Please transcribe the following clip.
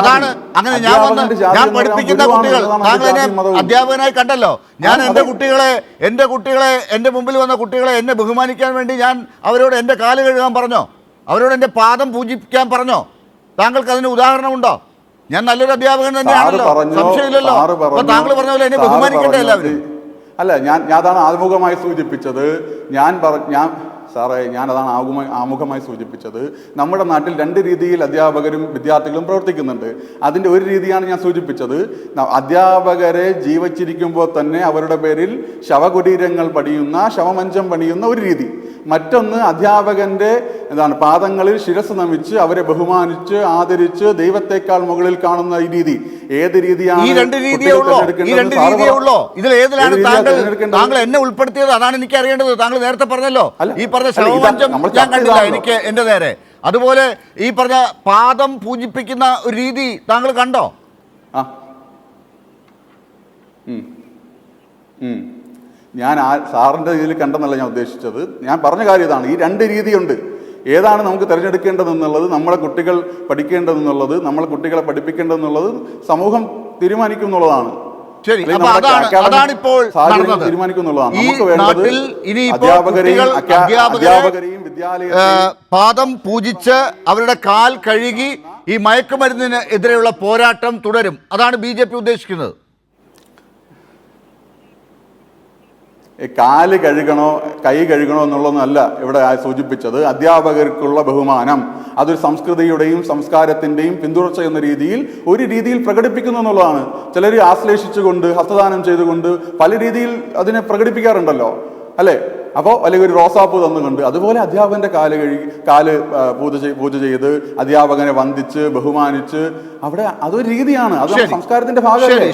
അതാണ്. അങ്ങനെ ഞാൻ വന്ന് ഞാൻ പഠിപ്പിക്കുന്ന കുട്ടികൾ. താങ്കൾ എന്നെ അധ്യാപകനായി കണ്ടല്ലോ. ഞാൻ എന്റെ കുട്ടികളെ എന്റെ കുട്ടികളെ എന്റെ മുമ്പിൽ വന്ന കുട്ടികളെ എന്നെ ബഹുമാനിക്കാൻ വേണ്ടി ഞാൻ അവരോട് എന്റെ കാൽ കഴുകാൻ പറഞ്ഞോ? അവരോട് എന്റെ പാദം പൂജിപ്പിക്കാൻ പറഞ്ഞോ? താങ്കൾക്ക് അതിന് ഉദാഹരണമുണ്ടോ? ഞാൻ നല്ലൊരു അധ്യാപകൻ തന്നെയാണല്ലോ. സംശയമില്ലല്ലോ. അപ്പൊ താങ്കൾ പറഞ്ഞ പോലെ എന്നെ ബഹുമാനിക്കട്ടെ ബഹുമാനിക്കണ്ടേ എല്ലാവരും? അല്ല ഞാൻ ഞാൻ അതാണ് ആമുഖമായി സൂചിപ്പിച്ചത്. ഞാൻ പറ ഞാൻ സാറേ ഞാൻ അതാണ് ആമുഖമായി ആമുഖമായി സൂചിപ്പിച്ചത്. നമ്മുടെ നാട്ടിൽ രണ്ട് രീതിയിൽ അധ്യാപകരും വിദ്യാർത്ഥികളും പ്രവർത്തിക്കുന്നുണ്ട്. അതിന്റെ ഒരു രീതിയാണ് ഞാൻ സൂചിപ്പിച്ചത്. അധ്യാപകരെ ജീവിച്ചിരിക്കുമ്പോൾ തന്നെ അവരുടെ പേരിൽ ശവകുടീരങ്ങൾ പണിയുന്ന ശവമഞ്ചം പണിയുന്ന ഒരു രീതി. മറ്റൊന്ന് അധ്യാപകന്റെ എന്താണ് പാദങ്ങളിൽ ശിരസ് നമിച്ച് അവരെ ബഹുമാനിച്ച് ആദരിച്ച് ദൈവത്തെക്കാൾ മുകളിൽ കാണുന്ന ഈ രീതി. ഏത് രീതിയാണ് ഈ രണ്ട് രീതിയേ ഉള്ളൂ? ഈ രണ്ട് രീതിയേ ഉള്ളൂ? ഇതിൽ ഏതിലാണ് താങ്കൾ? താങ്കൾ എന്നെ ഉൾപ്പെടുത്തിയത് അതാണ് എനിക്ക് അറിയേണ്ടത് താങ്കൾ നേരത്തെ പറഞ്ഞല്ലോ. ഈ പറഞ്ഞ ശവമഞ്ചം ഞാൻ കണ്ടില്ല. എനിക്ക് എന്റെ നേരെ. അതുപോലെ ഈ പറഞ്ഞ പാദം പൂജിപ്പിക്കുന്ന ഒരു രീതി താങ്കൾ കണ്ടോ. ഞാൻ ആ സാറിന്റെ രീതിയിൽ കണ്ടെന്നല്ല ഞാൻ ഉദ്ദേശിച്ചത്. ഞാൻ പറഞ്ഞ കാര്യം ഇതാണ്. ഈ രണ്ട് രീതിയുണ്ട് ഏതാണ് നമുക്ക് തിരഞ്ഞെടുക്കേണ്ടതെന്നുള്ളത് നമ്മളെ കുട്ടികൾ പഠിക്കേണ്ടതെന്നുള്ളത് നമ്മളെ കുട്ടികളെ പഠിപ്പിക്കേണ്ടതെന്നുള്ളത് സമൂഹം തീരുമാനിക്കും എന്നുള്ളതാണ് ശരി അതാണ് അതാണ് ഇപ്പോൾ ഈ നാട്ടിൽ കുട്ടികൾ അധ്യാപകരെയും പാദം പൂജിച്ച് അവരുടെ കാൽ കഴുകി ഈ മയക്കുമരുന്നിന് എതിരെയുള്ള പോരാട്ടം തുടരും. അതാണ് ബി ജെ പി ഉദ്ദേശിക്കുന്നത്. കാൽ കഴുകണോ കൈ കഴുകണോ എന്നുള്ളതൊന്നല്ല ഇവിടെ സൂചിപ്പിച്ചത്. അധ്യാപകർക്കുള്ള ബഹുമാനം. അതൊരു സംസ്കൃതിയുടെയും സംസ്കാരത്തിന്റെയും പിന്തുടർച്ച എന്ന രീതിയിൽ ഒരു രീതിയിൽ പ്രകടിപ്പിക്കുന്നു എന്നുള്ളതാണ്. ചിലർ ആശ്ലേഷിച്ചുകൊണ്ട് ഹസ്തദാനം ചെയ്തുകൊണ്ട് പല രീതിയിൽ അതിനെ പ്രകടിപ്പിക്കാറുണ്ടല്ലോ. അല്ലേ? അപ്പോൾ അല്ലെങ്കിൽ ഒരു റോസാപ്പൂ തന്നുകൊണ്ട് അതുപോലെ അധ്യാപകന്റെ കാൽ കഴുകി കാൽ പൂജ പൂജ ചെയ്ത് അധ്യാപകനെ വന്ദിച്ച് ബഹുമാനിച്ച് അവിടെ അതൊരു രീതിയാണ്. അത് സംസ്കാരത്തിന്റെ ഭാഗമല്ലേ?